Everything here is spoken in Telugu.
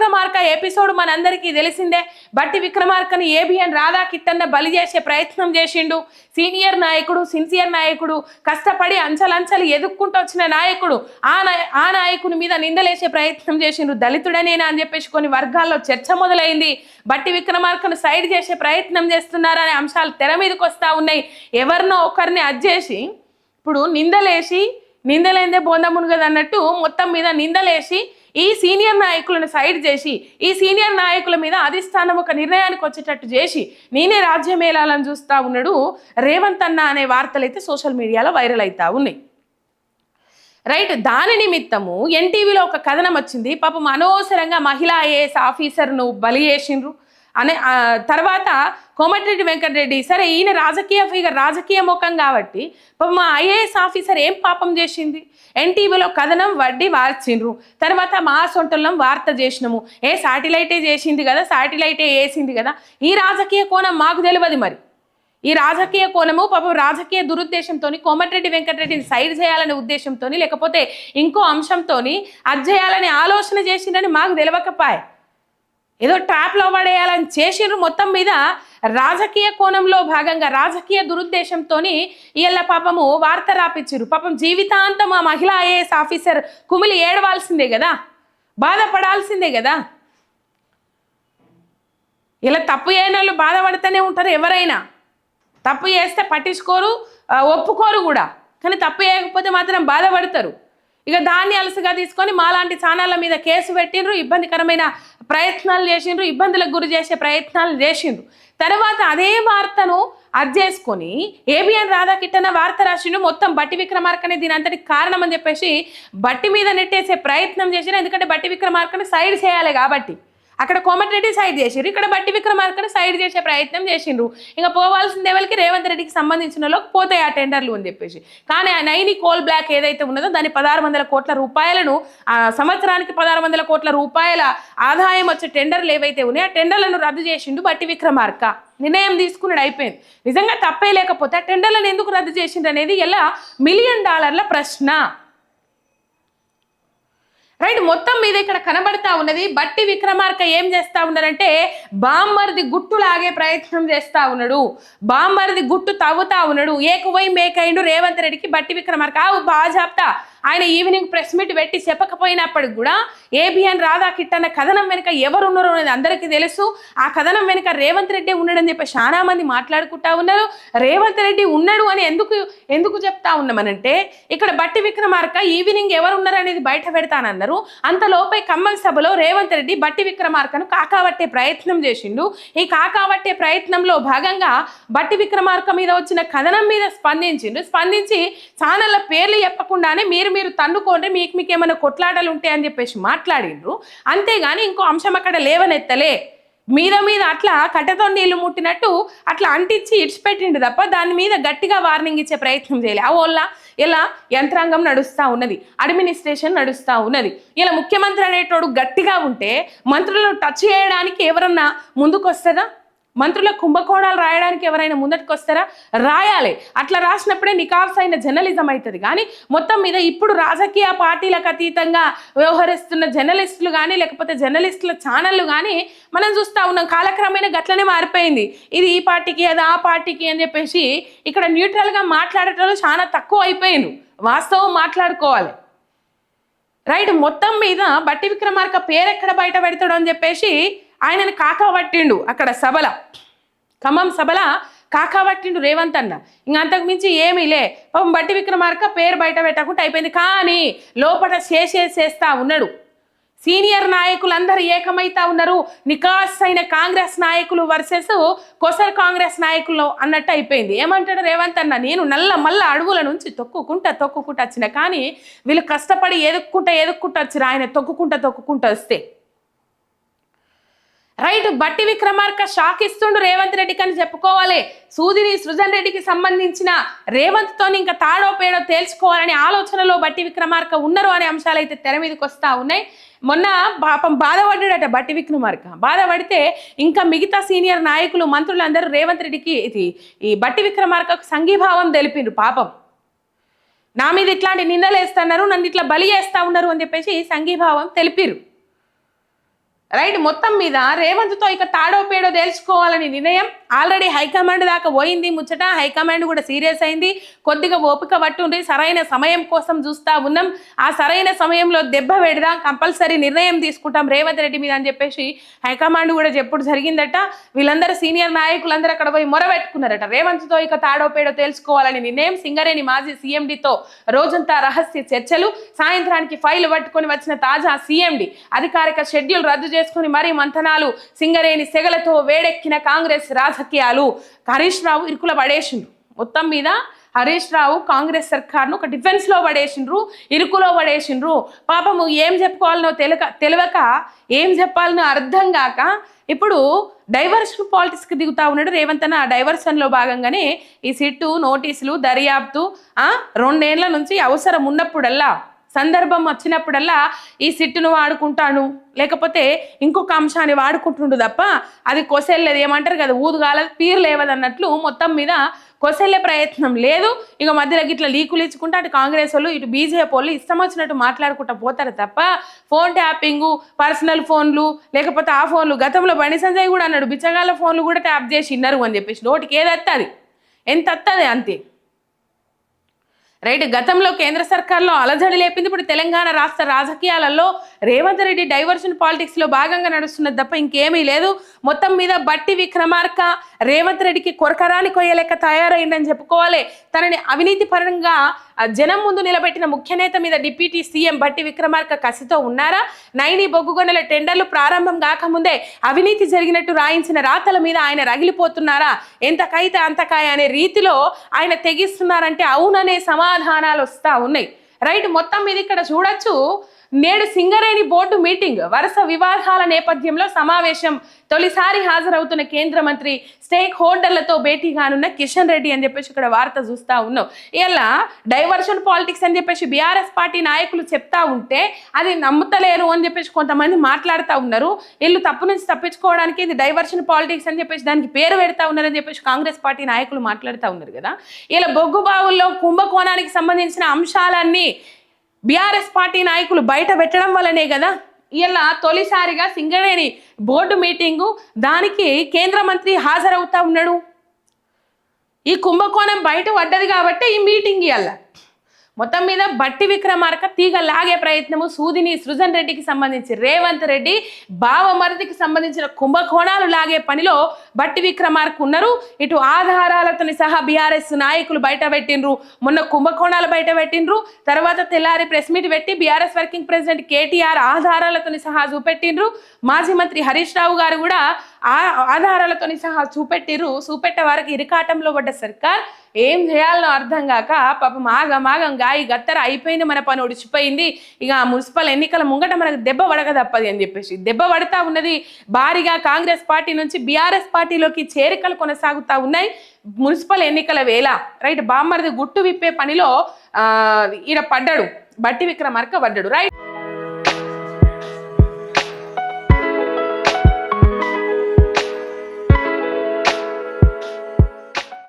విక్రమార్క ఎపిసోడ్ మనందరికీ తెలిసిందే. బట్టి విక్రమార్కని ఏబిఎన్ రాధా కిట్టన్న బలి చేసే ప్రయత్నం చేసిండు. సీనియర్ నాయకుడు సిన్సియర్ నాయకుడు కష్టపడి అంచలంచలు ఎదుక్కుంటూ వచ్చిన నాయకుడు ఆ నాయ ఆ నాయకుని మీద నిందలేసే ప్రయత్నం చేసిండు దళితుడనేనా అని చెప్పేసి కొన్ని వర్గాల్లో చర్చ మొదలైంది. బట్టి విక్రమార్కను సైడ్ చేసే ప్రయత్నం చేస్తున్నారనే అంశాలు తెర మీదకి వస్తూ ఉన్నాయి. ఎవరినో ఒకరిని అజ్జేసి ఇప్పుడు నిందలేసి నిందలేందే బోందమును కదా అన్నట్టు మొత్తం మీద నిందలేసి ఈ సీనియర్ నాయకులను సైడ్ చేసి ఈ సీనియర్ నాయకుల మీద అధిష్టానం ఒక నిర్ణయానికి వచ్చేటట్టు చేసి నేనే రాజ్యం ఏలాలని చూస్తా ఉన్నాడు. రేవంత్ అన్న అనే వార్తలు అయితే సోషల్ మీడియాలో వైరల్ అవుతా ఉన్నాయి. రైట్ దాని నిమిత్తము ఎన్టీవీలో ఒక కథనం వచ్చింది. పాపం అనవసరంగా మహిళా ఐఏఎస్ ఆఫీసర్ను బలి చేసిండ్రు. అనే తర్వాత కోమటిరెడ్డి వెంకటరెడ్డి సరే ఈయన రాజకీయ ఫిగర్ రాజకీయ ముఖం కాబట్టి పాపం మా ఐఏఎస్ ఆఫీసర్ ఏం పాపం చేసింది? ఎన్టీవీలో కథనం వడ్డీ వార్చిండ్రు తర్వాత మా సొంటలం వార్త చేసినాము. ఏ శాటిలైటే చేసింది కదా శాటిలైటే వేసింది కదా. ఈ రాజకీయ కోణం మాకు తెలియదు మరి. ఈ రాజకీయ కోణము పాపం రాజకీయ దురుద్దేశంతో కోమటిరెడ్డి వెంకటరెడ్డిని సైడ్ చేయాలనే ఉద్దేశంతో లేకపోతే ఇంకో అంశంతో అది చేయాలనే ఆలోచన చేసిందని మాకు తెలియకపాయే. ఏదో ట్రాప్లో పడేయాలని చేసిండ్రు. మొత్తం మీద రాజకీయ కోణంలో భాగంగా రాజకీయ దురుద్దేశంతో ఇళ్ళ పాపము వార్త రాపిచ్చిర్రు. పాపం జీవితాంతం ఆ మహిళా ఐఏఎస్ ఆఫీసర్ కుమిలి ఏడవాల్సిందే కదా? బాధపడాల్సిందే కదా? ఇలా తప్పు చేయని వాళ్ళు బాధపడుతూనే ఉంటారు ఎవరైనా. తప్పు చేస్తే పట్టించుకోరు ఒప్పుకోరు కూడా. కానీ తప్పు చేయకపోతే మాత్రం బాధపడతారు. ఇక దాన్ని అలసిగా తీసుకొని మాలాంటి ఛానళ్ళ మీద కేసు పెట్టిండ్రు ఇబ్బందికరమైన ప్రయత్నాలు చేసిండ్రు ఇబ్బందులకు గురి చేసే ప్రయత్నాలు చేసిండ్రు. తర్వాత అదే వార్తను అది చేసుకొని ఏబిఎన్ రాధాకిట్టన వార్త రాసిండు మొత్తం బట్టి విక్రమార్కనే దీని అంతటికి కారణం అని చెప్పేసి బట్టి మీద నెట్టేసే ప్రయత్నం చేసిన ఎందుకంటే బట్టి విక్రమార్కను సైడ్ చేయాలి కాబట్టి. అక్కడ కోమటిరెడ్డి సైడ్ చేసిండ్రు ఇక్కడ బట్టి విక్రమార్కను సైడ్ చేసే ప్రయత్నం చేసిండ్రు. ఇంకా పోవాల్సిన లెవెల్కి రేవంత్ రెడ్డికి సంబంధించిన వాళ్ళకి పోతాయి ఆ టెండర్లు అని చెప్పేసి. కానీ ఆ నైని కోల్ బ్లాక్ ఏదైతే ఉన్నదో దాని పదహారు వందల కోట్ల రూపాయలను సంవత్సరానికి పదహారు వందల కోట్ల రూపాయల ఆదాయం వచ్చే టెండర్లు ఏవైతే ఉన్నాయో ఆ టెండర్లను రద్దు చేసిండు బట్టి విక్రమార్క. నిర్ణయం తీసుకున్నాడు అయిపోయింది. నిజంగా తప్పే లేకపోతే ఆ టెండర్లను ఎందుకు రద్దు చేసిండ్రు అనేది ఎలా? మిలియన్ డాలర్ల ప్రశ్న. రైట్ మొత్తం మీద ఇక్కడ కనబడతా ఉన్నది బట్టి విక్రమార్క ఏం చేస్తా ఉన్నారంటే బామ్మర్ది గుట్టు లాగే ప్రయత్నం చేస్తా ఉన్నాడు. బామ్మర్ది గుట్టు తవ్వుతా ఉన్నాడు. ఏకువై మేకైండు రేవంత్ రెడ్డికి బట్టి విక్రమార్క ఆవు బాగా చెప్తా ఆయన ఈవినింగ్ ప్రెస్ మీట్ పెట్టి చెప్పకపోయినప్పటికి కూడా ఏబిఎన్ రాధా కిట్టన్న కథనం వెనుక ఎవరు ఉన్నారు అనేది అందరికీ తెలుసు. ఆ కథనం వెనుక రేవంత్ రెడ్డి ఉన్నాడని చెప్పి చాలా మంది మాట్లాడుకుంటా ఉన్నారు. రేవంత్ రెడ్డి ఉన్నాడు అని ఎందుకు ఎందుకు చెప్తా ఉన్నామనంటే ఇక్కడ బట్టి విక్రమార్క ఈవినింగ్ ఎవరు ఉన్నారు అనేది బయట పెడతానన్నారు. అంతలోపై ఖమ్మం సభలో రేవంత్ రెడ్డి బట్టి విక్రమార్కను కాకావట్టే ప్రయత్నం చేసిండు. ఈ కాకావట్టే ప్రయత్నంలో భాగంగా బట్టి విక్రమార్క మీద వచ్చిన కథనం మీద స్పందించిండు. స్పందించి ఛానళ్ళ పేర్లు చెప్పకుండానే మీరు మీరు తన్నుకోండి మీకు మీకు ఏమైనా కొట్లాటలు ఉంటాయని చెప్పేసి మాట్లాడిండ్రు. అంతేగాని ఇంకో అంశం అక్కడ లేవనెత్తలే. మీద మీద అట్లా కట్టెతో నీళ్ళు ముట్టినట్టు అట్లా అంటించి ఇడిచిపెట్టిండు తప్ప దాని మీద గట్టిగా వార్నింగ్ ఇచ్చే ప్రయత్నం చేయలే. ఆ వల్ల ఇలా యంత్రాంగం నడుస్తూ ఉన్నది అడ్మినిస్ట్రేషన్ నడుస్తూ ఉన్నది. ఇలా ముఖ్యమంత్రి అనేటోడు గట్టిగా ఉంటే మంత్రులను టచ్ చేయడానికి ఎవరన్నా ముందుకొస్తుందా? మంత్రుల కుంభకోణాలు రాయడానికి ఎవరైనా ముందటికి వస్తారా రాయాలి. అట్లా రాసినప్పుడే నికాఫ్స్ అయిన జర్నలిజం అవుతుంది కానీ మొత్తం మీద ఇప్పుడు రాజకీయ పార్టీలకు అతీతంగా వ్యవహరిస్తున్న జర్నలిస్టులు కానీ లేకపోతే జర్నలిస్టుల ఛానళ్ళు కానీ మనం చూస్తూ ఉన్నాం. కాలక్రమేణా గట్లనే మారిపోయింది. ఇది ఈ పార్టీకి అది ఆ పార్టీకి అని చెప్పేసి ఇక్కడ న్యూట్రల్గా మాట్లాడటంలో చాలా తక్కువ అయిపోయింది. వాస్తవం మాట్లాడుకోవాలి. రైట్ మొత్తం మీద బట్టి విక్రమార్క పేరు ఎక్కడ బయట పెడతాడు అని చెప్పేసి ఆయనని కాకా పట్టిండు అక్కడ సభల. ఖమ్మం సభల కాకా పట్టిండు రేవంత్ అన్న. ఇంక అంతకు మించి ఏమీ లే. పాపం బట్టి విక్రమార్క పేరు బయట పెట్టకుండా అయిపోయింది. కానీ లోపల చేసేసేస్తా ఉన్నాడు. సీనియర్ నాయకులందరూ ఏకమైతా ఉన్నారు. నికాస్ అయిన కాంగ్రెస్ నాయకులు వర్సెస్ కొసర్ కాంగ్రెస్ నాయకులు అన్నట్టు అయిపోయింది. ఏమంటాడు రేవంత్ అన్న? నేను నల్ల మల్ల అడవుల నుంచి తొక్కుకుంటా తొక్కుకుంటా వచ్చిన. కానీ వీళ్ళు కష్టపడి ఎదుక్కుంటా ఎదుక్కుంటా వచ్చిన ఆయన తొక్కుకుంటా తొక్కుకుంటా వస్తే. రైట్ బట్టి విక్రమార్క షాక్ ఇస్తుండు రేవంత్ రెడ్డికి అని చెప్పుకోవాలి. సూదిని సృజన్ రెడ్డికి సంబంధించిన రేవంత్ తోని ఇంకా తాడో పేడో తేల్చుకోవాలనే ఆలోచనలో బట్టి విక్రమార్క ఉన్నారు అనే అంశాలు అయితే తెర మీదకి వస్తా ఉన్నాయి. మొన్న పాపం బాధపడ్డాడట బట్టి విక్రమార్క. బాధపడితే ఇంకా మిగతా సీనియర్ నాయకులు మంత్రులందరూ రేవంత్ రెడ్డికి ఇది ఈ బట్టి విక్రమార్కకు సంఘీభావం తెలిపిండ్రు పాపం. నా మీద ఇట్లాంటి నిందలు వేస్తున్నారు నన్ను ఇట్లా బలి చేస్తా ఉన్నారు అని చెప్పేసి సంఘీభావం తెలిపిరు రైట్ మొత్తం మీద రేవంత్తో ఇక తాడో పేడో తేల్చుకోవాలని నిర్ణయం ఆల్రెడీ హైకమాండ్ దాకా పోయింది. ముచ్చట హైకమాండ్ కూడా సీరియస్ అయింది. కొద్దిగా ఓపిక పట్టుండి సరైన సమయం కోసం చూస్తా ఉన్నాం. ఆ సరైన సమయంలో దెబ్బ పెడదాం. కంపల్సరీ నిర్ణయం తీసుకుంటాం రేవంత్ రెడ్డి మీద అని చెప్పేసి హైకమాండ్ కూడా చెప్పుడు జరిగిందట. వీళ్ళందరూ సీనియర్ నాయకులందరూ అక్కడ పోయి మొరబెట్టుకున్నారట. రేవంత్తో ఇక తాడో పేడో తేల్చుకోవాలని నిర్ణయం సింగరేణి మాజీ సీఎండితో రోజంతా రహస్య చర్చలు. సాయంత్రానికి ఫైల్ పట్టుకొని వచ్చిన తాజా సీఎండి అధికారిక షెడ్యూల్ రద్దు చేసుకుని మరీ మంథనాలు సింగరేణి సెగలతో వేడెక్కిన కాంగ్రెస్ రాజకీయాలు. హరీష్ రావు ఇరుకుల పడేసిండు మొత్తం మీద హరీష్ రావు కాంగ్రెస్ సర్కార్ను ఒక డిఫెన్స్లో పడేసిండ్రు ఇరుకులో పడేసిండ్రు. పాపము ఏం చెప్పుకోవాలనో తెలియక తెలియక ఏం చెప్పాలనో అర్థం కాక ఇప్పుడు డైవర్షన్ పాలిటిక్స్కి దిగుతా ఉన్నాడు రేవంత్ అన్న. ఆ డైవర్షన్లో భాగంగానే ఈ సిట్టు నోటీసులు దర్యాప్తు రెండేళ్ళ నుంచి అవసరం ఉన్నప్పుడల్లా సందర్భం వచ్చినప్పుడల్లా ఈ సిట్టును వాడుకుంటాను లేకపోతే ఇంకొక అంశాన్ని వాడుకుంటుండు తప్ప అది కొసెళ్ళేది ఏమంటారు కదా ఊదుగాల పీరు లేవదన్నట్లు మొత్తం మీద కొసెళ్ళే ప్రయత్నం లేదు. ఇక మధ్యలో గిట్ల లీకులు ఇచ్చుకుంటే అటు కాంగ్రెస్ వాళ్ళు ఇటు బీజేపీ వాళ్ళు ఇష్టం వచ్చినట్టు మాట్లాడుకుంటా పోతారు తప్ప ఫోన్ ట్యాపింగు పర్సనల్ ఫోన్లు లేకపోతే ఆ ఫోన్లు. గతంలో బండి సంజయ్ కూడా అన్నాడు బిచ్చగాళ్ళ ఫోన్లు కూడా ట్యాప్ చేసి ఇన్నారు అని చెప్పేసి నోటికి ఏది వస్తుంది ఎంత వస్తుంది అంతే? రైట్ గతంలో కేంద్ర సర్కార్లో అలజడి లేపింది ఇప్పుడు తెలంగాణ రాష్ట్ర రాజకీయాలలో రేవంత్ రెడ్డి డైవర్షన్ పాలిటిక్స్లో భాగంగా నడుస్తున్నది తప్ప ఇంకేమీ లేదు. మొత్తం మీద బట్టి విక్రమార్క రేవంత్ రెడ్డికి కొరకరాని కొయ్యలేక తయారైందని చెప్పుకోవాలి. తనని అవినీతి పరంగా జనం ముందు నిలబెట్టిన ముఖ్య నేత మీద డిప్యూటీ సీఎం బట్టి విక్రమార్క కసితో ఉన్నారా? నైని బొగ్గుగొండల టెండర్లు ప్రారంభం కాకముందే అవినీతి జరిగినట్టు రాయించిన రాతల మీద ఆయన రగిలిపోతున్నారా? ఎంతకైతే అంతకాయ అనే రీతిలో ఆయన తెగిస్తున్నారంటే అవుననే సమాధానాలు వస్తా ఉన్నాయి. రైట్ మొత్తం మీద ఇక్కడ చూడొచ్చు. నేడు సింగరేణి బోర్డు మీటింగ్ వరుస వివాదాల నేపథ్యంలో సమావేశం. తొలిసారి హాజరవుతున్న కేంద్ర మంత్రి స్టేక్ హోల్డర్లతో భేటీ కానున్న కిషన్ రెడ్డి అని చెప్పేసి ఇక్కడ వార్త చూస్తా ఉన్నాం. ఇలా డైవర్షన్ పాలిటిక్స్ అని చెప్పేసి బీఆర్ఎస్ పార్టీ నాయకులు చెప్తా ఉంటే అది నమ్ముతలేరు అని చెప్పేసి కొంతమంది మాట్లాడుతూ ఉన్నారు. వీళ్ళు తప్పు నుంచి తప్పించుకోవడానికి ఇది డైవర్షన్ పాలిటిక్స్ అని చెప్పేసి దానికి పేరు పెడతా ఉన్నారని చెప్పేసి కాంగ్రెస్ పార్టీ నాయకులు మాట్లాడుతూ ఉన్నారు కదా. ఇలా బొగ్గు బావుల్లో కుంభకోణానికి సంబంధించిన అంశాలన్నీ బీఆర్ఎస్ పార్టీ నాయకులు బయట పెట్టడం వల్లనే కదా ఇలా తొలిసారిగా సింగరేణి బోర్డు మీటింగు దానికి కేంద్ర మంత్రి హాజరవుతా ఉన్నాడు. ఈ కుంభకోణం బయట పడ్డది కాబట్టి ఈ మీటింగ్ ఇవ్వాల మొత్తం మీద బట్టి విక్రమార్క తీగ లాగే ప్రయత్నము సూదిని సృజన్ రెడ్డికి సంబంధించి రేవంత్ రెడ్డి బావమరిదికి సంబంధించిన కుంభకోణాలు లాగే పనిలో బట్టి విక్రమార్క్ ఉన్నారు. ఇటు ఆధారాలతోని సహా బీఆర్ఎస్ నాయకులు బయట పెట్టిండ్రు. మొన్న కుంభకోణాలు బయట పెట్టిండ్రు. తర్వాత తెల్లారి ప్రెస్ మీట్ పెట్టి బీఆర్ఎస్ వర్కింగ్ ప్రెసిడెంట్ కేటీఆర్ ఆధారాలతోని సహా చూపెట్టిండ్రు. మాజీ మంత్రి హరీష్ రావు గారు కూడా ఆ ఆధారాలతోని సహా చూపెట్టిరు చూపెట్టే వారికి ఇరికాటంలో పడ్డ సర్కార్ ఏం చేయాలనో అర్థం కాక పాపం ఆగం ఆగం గాయి గత్తర అయిపోయింది మన పని ఒడిచిపోయింది. ఇక మున్సిపల్ ఎన్నికల ముంగట మనకు దెబ్బ పడక తప్పది అని చెప్పేసి దెబ్బ పడతా ఉన్నది. భారీగా కాంగ్రెస్ పార్టీ నుంచి బీఆర్ఎస్ పార్టీలోకి చేరికలు కొనసాగుతా ఉన్నాయి. మున్సిపల్ ఎన్నికల వేళ రైట్ బామ్మరిది గుట్టు విప్పే పనిలో ఆ, ఈడ పడ్డాడు. బట్టి విక్రమార్క పడ్డాడు. రైట్.